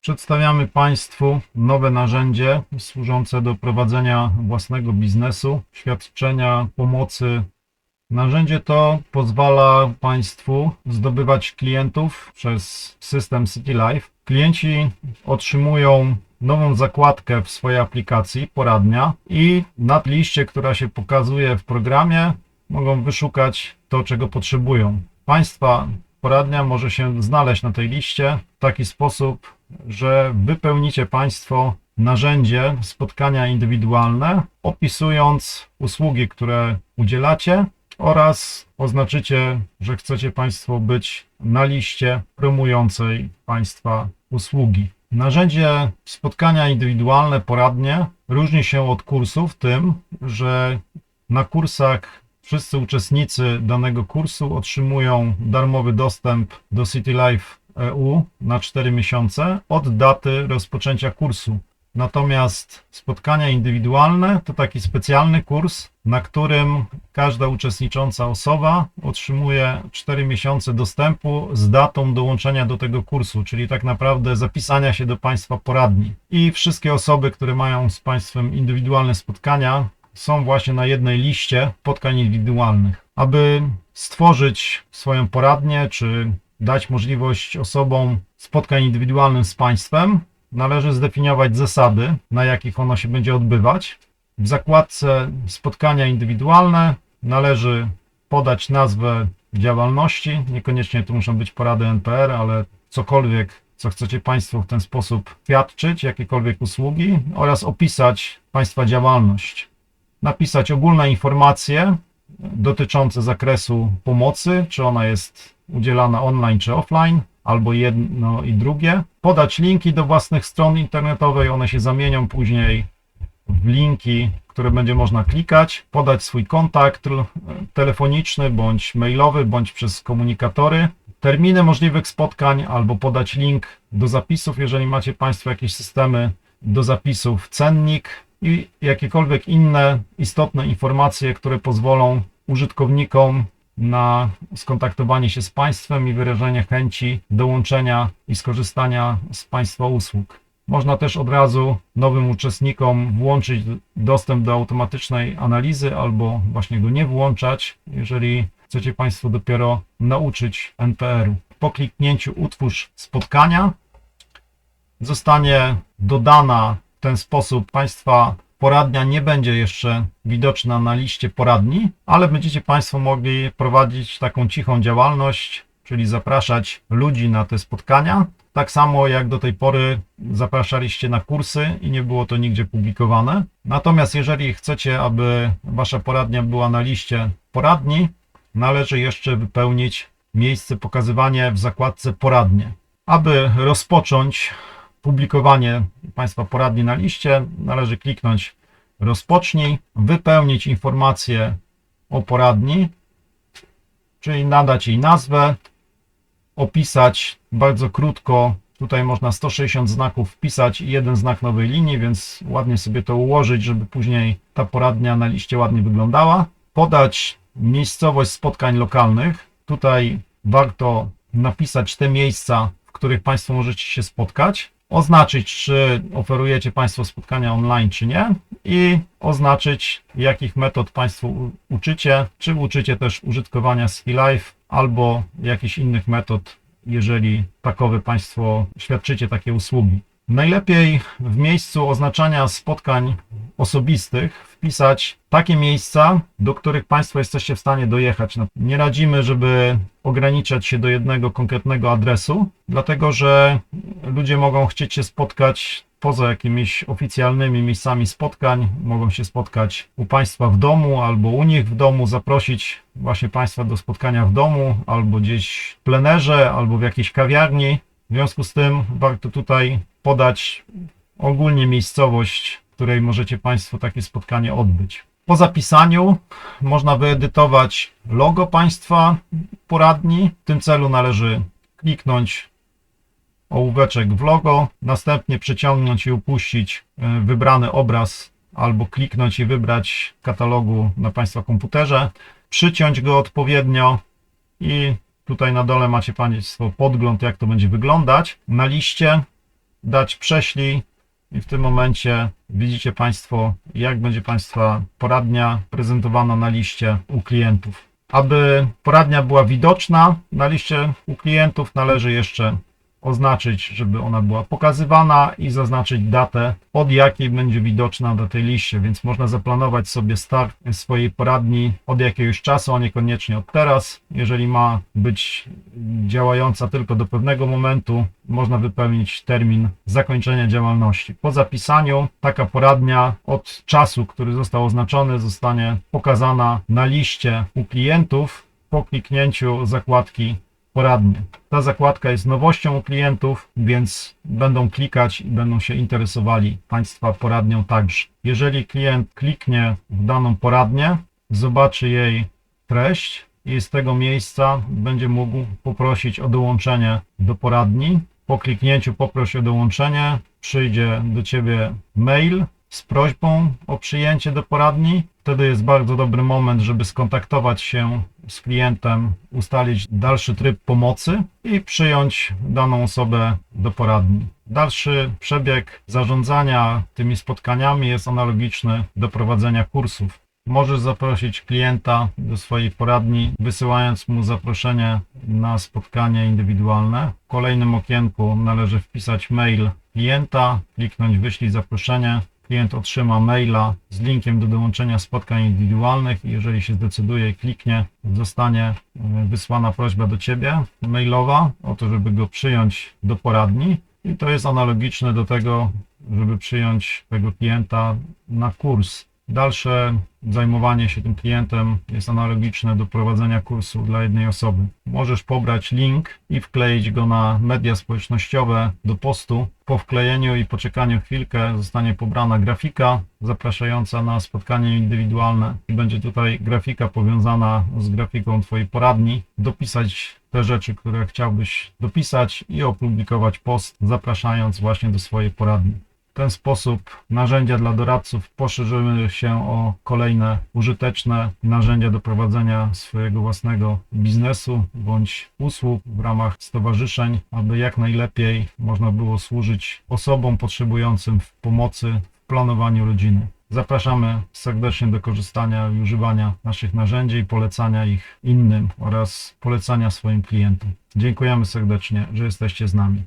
Przedstawiamy Państwu nowe narzędzie służące do prowadzenia własnego biznesu, świadczenia pomocy. Narzędzie to pozwala Państwu zdobywać klientów przez system City Life. Klienci otrzymują nową zakładkę w swojej aplikacji, poradnia, i na liście, która się pokazuje w programie, mogą wyszukać to, czego potrzebują. Państwa poradnia może się znaleźć na tej liście w taki sposób, że wypełnicie Państwo narzędzie spotkania indywidualne, opisując usługi, które udzielacie oraz oznaczycie, że chcecie Państwo być na liście promującej Państwa usługi. Narzędzie spotkania indywidualne, poradnie różni się od kursów tym, że na kursach wszyscy uczestnicy danego kursu otrzymują darmowy dostęp do City Life EU na 4 miesiące od daty rozpoczęcia kursu. Natomiast spotkania indywidualne to taki specjalny kurs, na którym każda uczestnicząca osoba otrzymuje 4 miesiące dostępu z datą dołączenia do tego kursu, czyli tak naprawdę zapisania się do Państwa poradni. I wszystkie osoby, które mają z Państwem indywidualne spotkania, są właśnie na jednej liście spotkań indywidualnych. Aby stworzyć swoją poradnię, czy dać możliwość osobom spotkań indywidualnych z Państwem, należy zdefiniować zasady, na jakich ono się będzie odbywać. W zakładce spotkania indywidualne należy podać nazwę działalności. Niekoniecznie to muszą być porady NPR, ale cokolwiek, co chcecie Państwo w ten sposób świadczyć, jakiekolwiek usługi oraz opisać Państwa działalność. Napisać ogólne informacje dotyczące zakresu pomocy, czy ona jest udzielana online czy offline, albo jedno i drugie. Podać linki do własnych stron internetowych, one się zamienią później w linki, które będzie można klikać, podać swój kontakt telefoniczny bądź mailowy, bądź przez komunikatory, terminy możliwych spotkań, albo podać link do zapisów, jeżeli macie Państwo jakieś systemy do zapisów, cennik i jakiekolwiek inne istotne informacje, które pozwolą użytkownikom na skontaktowanie się z Państwem i wyrażenie chęci dołączenia i skorzystania z Państwa usług. Można też od razu nowym uczestnikom włączyć dostęp do automatycznej analizy albo właśnie go nie włączać, jeżeli chcecie Państwo dopiero nauczyć NPR-u. Po kliknięciu utwórz spotkania zostanie dodana w ten sposób Państwa poradnia nie będzie jeszcze widoczna na liście poradni, ale będziecie Państwo mogli prowadzić taką cichą działalność, czyli zapraszać ludzi na te spotkania. Tak samo jak do tej pory zapraszaliście na kursy i nie było to nigdzie publikowane. Natomiast jeżeli chcecie, aby Wasza poradnia była na liście poradni, należy jeszcze wypełnić miejsce pokazywanie w zakładce poradnie. Aby rozpocząć publikowanie Państwa poradni na liście, należy kliknąć rozpocznij, wypełnić informacje o poradni, czyli nadać jej nazwę, opisać bardzo krótko. Tutaj można 160 znaków wpisać i jeden znak nowej linii, więc ładnie sobie to ułożyć, żeby później ta poradnia na liście ładnie wyglądała. Podać miejscowość spotkań lokalnych. Tutaj warto napisać te miejsca, w których Państwo możecie się spotkać oznaczyć, czy oferujecie Państwo spotkania online, czy nie, i oznaczyć, jakich metod Państwo uczycie, czy uczycie też użytkowania SkiLife, albo jakichś innych metod, jeżeli takowe Państwo świadczycie takie usługi. Najlepiej w miejscu oznaczania spotkań osobistych wpisać takie miejsca, do których Państwo jesteście w stanie dojechać. No, Nie radzimy, żeby ograniczać się do jednego konkretnego adresu, dlatego że ludzie mogą chcieć się spotkać poza jakimiś oficjalnymi miejscami spotkań, mogą się spotkać u Państwa w domu albo u nich w domu, zaprosić właśnie Państwa do spotkania w domu, albo gdzieś w plenerze, albo w jakiejś kawiarni. W związku z tym warto tutaj podać ogólnie miejscowość, której możecie Państwo takie spotkanie odbyć. Po zapisaniu można wyedytować logo Państwa poradni. W tym celu należy kliknąć ołóweczek w logo, następnie przeciągnąć i upuścić e, wybrany obraz albo kliknąć i wybrać katalogu na Państwa komputerze, przyciąć go odpowiednio i tutaj na dole macie Państwo podgląd, jak to będzie wyglądać. Na liście dać prześlij i w tym momencie widzicie Państwo, jak będzie Państwa poradnia prezentowana na liście u klientów. Aby poradnia była widoczna na liście u klientów, należy jeszcze oznaczyć, żeby ona była pokazywana i zaznaczyć datę, od jakiej będzie widoczna na tej liście, więc można zaplanować sobie start swojej poradni od jakiegoś czasu, a niekoniecznie od teraz. Jeżeli ma być działająca tylko do pewnego momentu, można wypełnić termin zakończenia działalności. Po zapisaniu taka poradnia od czasu, który został oznaczony, zostanie pokazana na liście u klientów po kliknięciu zakładki poradnie. Ta zakładka jest nowością u klientów, więc będą klikać i będą się interesowali Państwa poradnią także. Jeżeli klient kliknie w daną poradnię, zobaczy jej treść i z tego miejsca będzie mógł poprosić o dołączenie do poradni. Po kliknięciu poproś o dołączenie, przyjdzie do Ciebie mail z prośbą o przyjęcie do poradni. Wtedy jest bardzo dobry moment, żeby skontaktować się z klientem, ustalić dalszy tryb pomocy i przyjąć daną osobę do poradni. Dalszy przebieg zarządzania tymi spotkaniami jest analogiczny do prowadzenia kursów. Możesz zaprosić klienta do swojej poradni, wysyłając mu zaproszenie na spotkanie indywidualne. W kolejnym okienku należy wpisać mail klienta, kliknąć wyślij zaproszenie. Klient otrzyma maila z linkiem do dołączenia spotkań indywidualnych i jeżeli się zdecyduje i kliknie, zostanie e, wysłana prośba do Ciebie mailowa o to, żeby go przyjąć do poradni. I to jest analogiczne do tego, żeby przyjąć tego klienta na kurs. Dalsze zajmowanie się tym klientem jest analogiczne do prowadzenia kursu dla jednej osoby. Możesz pobrać link i wkleić go na media społecznościowe do postu. Po wklejeniu i poczekaniu chwilkę zostanie pobrana grafika zapraszająca na spotkanie indywidualne i będzie tutaj grafika powiązana z grafiką Twojej poradni. Dopisać te rzeczy, które chciałbyś dopisać i opublikować post, zapraszając właśnie do swojej poradni. Ten sposób narzędzia dla doradców poszerzyły się o kolejne użyteczne narzędzia do prowadzenia swojego własnego biznesu bądź usług w ramach stowarzyszeń, aby jak najlepiej można było służyć osobom potrzebującym pomocy w planowaniu rodziny. Zapraszamy serdecznie do korzystania i używania naszych narzędzi i polecania ich innym oraz polecania swoim klientom. Dziękujemy serdecznie, że jesteście z nami.